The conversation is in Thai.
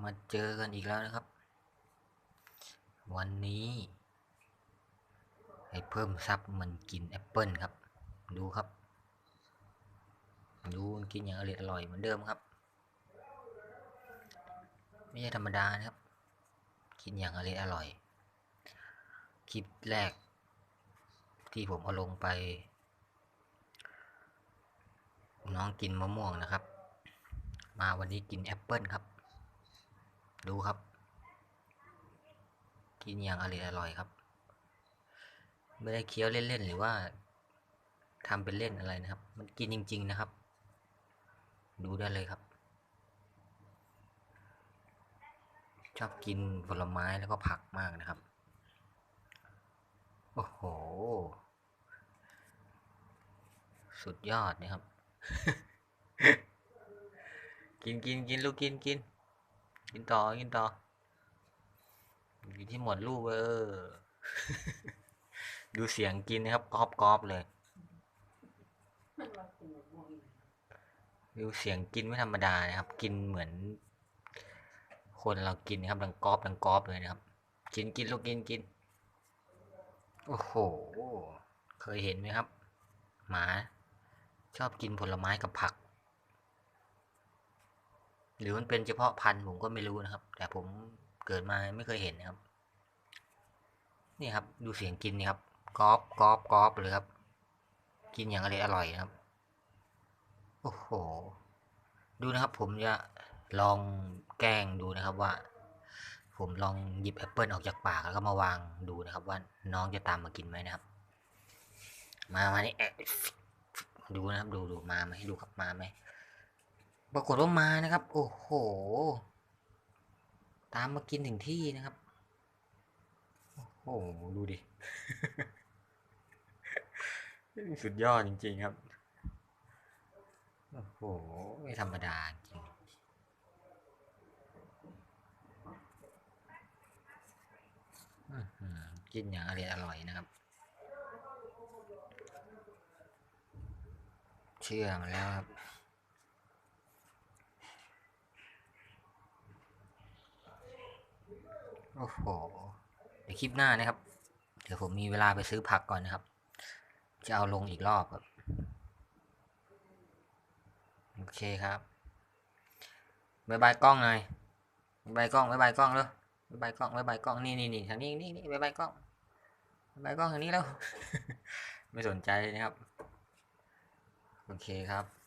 มาเจอกันอีกแล้วนะครับ วันนี้ให้เพิ่มซับมันกินแอปเปิลครับ ดูครับ ดูมันกินอย่างอร่อยอร่อยเหมือนเดิมครับ ไม่ใช่ธรรมดานะครับ กินอย่างอร่อยอร่อย คลิปแรก ที่ผมเอาลงไป น้องกินมะม่วงนะครับ มาวันนี้กินแอปเปิลครับ ดูครับ กินอย่างอร่อยอร่อยครับ ไม่ได้เคี้ยวเล่นๆหรือว่าทำเป็นเล่นอะไรนะครับ มันกินจริง ๆนะครับ ดูได้เลยครับ ชอบกินผลไม้แล้วก็ผักมากนะครับ โอ้โห สุดยอดนะครับ กินกินกินลูกกินกิน กินต่อกินต่อกินที่หมดลูกเออดูเสียงกินนะครับกรอบกรอบเลย ดูเสียงกินไม่ธรรมดานะครับ กินเหมือน คนเรากินนะครับดังกรอบดังกรอบเลยนะครับ กินกินลูกกินกินโอ้โห เคยเห็นไหมครับ หมา ชอบกินผลไม้กับผัก หรือมันเป็นเฉพาะพันธุ์ผมก็ไม่รู้นะครับ แต่ผมเกิดมาไม่เคยเห็นนะครับ นี่ครับ ดูเสียงกินนี่ครับกรอบกรอบกรอบเลยครับ กินอย่างอร่อยอร่อยนะครับ โอ้โห ดูนะครับ ผมจะลองแกล้งดูนะครับว่า ผมลองหยิบแอปเปิลออกจากปากแล้วก็มาวางดูนะครับ ว่าน้องจะตามมากินไหมนะครับ มามานี่ดูนะครับ ดูดูมาไหมดูครับมาไหม ปรากฏว่ามานะครับ โอ้โห ตามมากินถึงที่นะครับ โอ้โห ดูดิ สุดยอดจริง ๆ ครับ โอ้โห ไม่ธรรมดาจริงอื้อหือกินอย่างอร่อยอร่อยนะครับ เชื่อมแล้วครับ โอ้โหเดี๋ยวคลิปหน้านะครับ เดี๋ยวผมมีเวลาไปซื้อผักก่อนนะครับ จะเอาลงอีกรอบครับโอเคครับบายบายกล้องหน่อยบายบายกล้องบายบายกล้องเลยบายบายกล้องบายบายกล้องนี่นี่นี่ทางนี้นี่นี่บายบายกล้องบายบายกล้องทางนี้แล้ว ไม่สนใจนะครับ โอเคครับ